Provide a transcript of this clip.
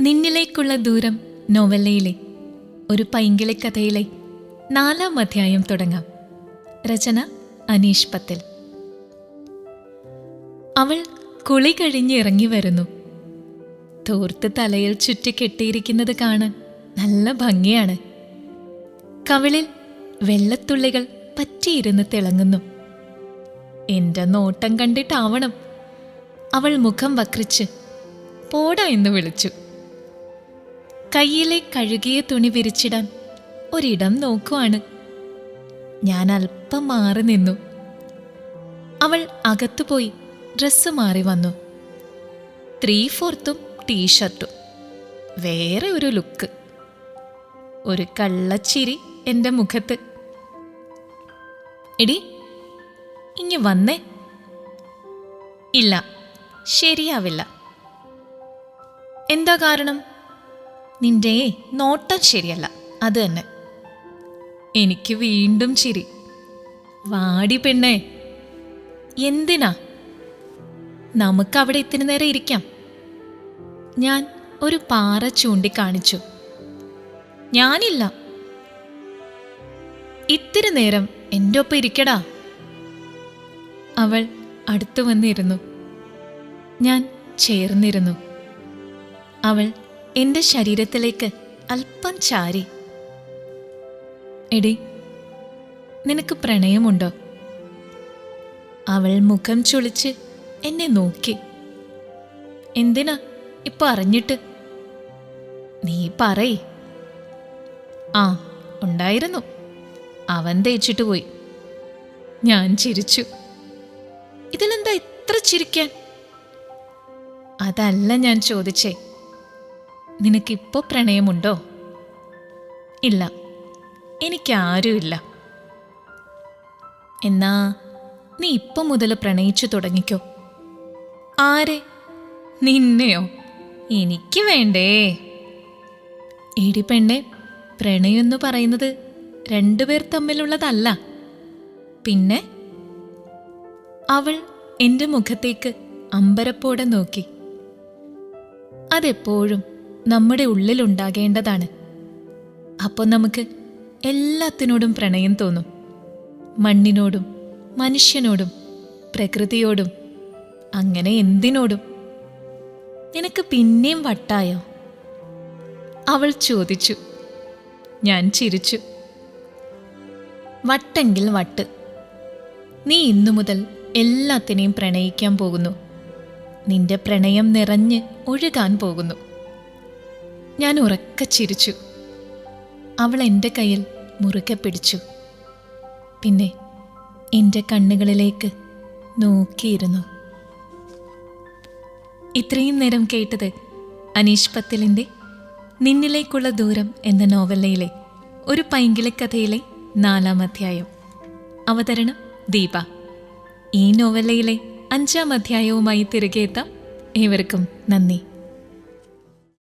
നിന്നിലേക്കുള്ള ദൂരം നോവല്ലയിലെ ഒരു പൈങ്കിളി കഥയിലെ നാലാം അധ്യായം തുടങ്ങാം. രചന അനീഷ് പത്തിൽ. അവൾ കുളി കഴിഞ്ഞ് ഇറങ്ങി വരുന്നു. തോർത്ത് തലയിൽ ചുറ്റി കെട്ടിയിരിക്കുന്നത് കാണാൻ നല്ല ഭംഗിയാണ്. കവിളിൽ വെള്ളത്തുള്ളികൾ പറ്റിയിരുന്ന് തിളങ്ങുന്നു. എന്റെ നോട്ടം കണ്ടിട്ടാവണം അവൾ മുഖം വക്രിച്ച് പോടാ എന്ന് വിളിച്ചു. കയ്യിലെ കഴുകിയ തുണി വിരിച്ചിടാൻ ഒരിടം നോക്കുവാണ്. ഞാൻ അല്പം മാറി നിന്നു. അവൾ അകത്തുപോയി ഡ്രസ്സ് മാറി വന്നു. ത്രീ ഫോർത്തും ടീഷർട്ടും. വേറെ ഒരു ലുക്ക്. ഒരു കള്ളച്ചിരി എന്റെ മുഖത്ത്. എടി ഇങ്ങ് വന്നേ. ഇല്ല ശരിയാവില്ല. എന്താ കാരണം? നിന്റെ നോട്ടം ശരിയല്ല. അത് തന്നെ. എനിക്ക് വീണ്ടും ചിരി. വാടി പെണ്ണേ. എന്തിനാ? നമുക്ക് അവിടെ ഇത്തിരി നേരം ഇരിക്കാം. ഞാൻ ഒരു പാറ ചൂണ്ടിക്കാണിച്ചു. ഞാനില്ല. ഇത്തിരി നേരം എന്റെ ഒപ്പം ഇരിക്കടാ. അവൾ അടുത്തു വന്നിരുന്നു. ഞാൻ ചേർന്നിരുന്നു. അവൾ എന്റെ ശരീരത്തിലേക്ക് അല്പം ചാരി. എടി നിനക്ക് പ്രണയമുണ്ടോ? അവൾ മുഖം ചുളിച്ച് എന്നെ നോക്കി. എന്തിനാ ഇപ്പൊ അറിഞ്ഞിട്ട്? നീ പറയ്. ആ ഉണ്ടായിരുന്നു. അവൻ തേച്ചിട്ട് പോയി. ഞാൻ ചിരിച്ചു. ഇതിലെന്താ ഇത്ര ചിരിക്കാൻ? അതല്ല ഞാൻ ചോദിച്ചേ. നിനക്കിപ്പോ പ്രണയമുണ്ടോ? ഇല്ല. എനിക്കാരുമില്ല. എന്നാ നീ ഇപ്പം മുതൽ പ്രണയിച്ചു തുടങ്ങിക്കോ. ആരെ? നിന്നെയോ? എനിക്ക് വേണ്ടേ? എടി പെണ്ണെ പ്രണയം എന്ന് പറയുന്നത് രണ്ടുപേർ തമ്മിലുള്ളതല്ല. പിന്നെ? അവൾ എന്റെ മുഖത്തേക്ക് അമ്പരപ്പോടെ നോക്കി. അതെപ്പോഴും നമ്മുടെ ഉള്ളിലുണ്ടാകേണ്ടതാണ്. അപ്പോൾ നമുക്ക് എല്ലാത്തിനോടും പ്രണയം തോന്നും. മണ്ണിനോടും മനുഷ്യനോടും പ്രകൃതിയോടും അങ്ങനെ എന്തിനോടും. നിനക്ക് പിന്നെയും വട്ടായോ? അവൾ ചോദിച്ചു. ഞാൻ ചിരിച്ചു. വട്ടെങ്കിൽ വട്ട്. നീ ഇന്നു മുതൽ എല്ലാത്തിനെയും പ്രണയിക്കാൻ പോകുന്നു. നിന്റെ പ്രണയം നിറഞ്ഞ് ഒഴുകാൻ പോകുന്നു. ഞാൻ ഉറക്ക ചിരിച്ചു. അവൾ എന്റെ കയ്യിൽ മുറുകെ പിടിച്ചു. പിന്നെ എന്റെ കണ്ണുകളിലേക്ക് നോക്കിയിരുന്നു. ഇത്രയും നേരം കേട്ടത് അനീഷ് പത്തിലിന്റെ നിന്നിലേക്കുള്ള ദൂരം എന്ന നോവലയിലെ ഒരു പൈങ്കിളിക്കഥയിലെ നാലാം അധ്യായം. അവതരണം ദീപ. ഈ നോവലയിലെ അഞ്ചാം അധ്യായവുമായി തിരികെ എത്താം ഏവർക്കും നന്ദി.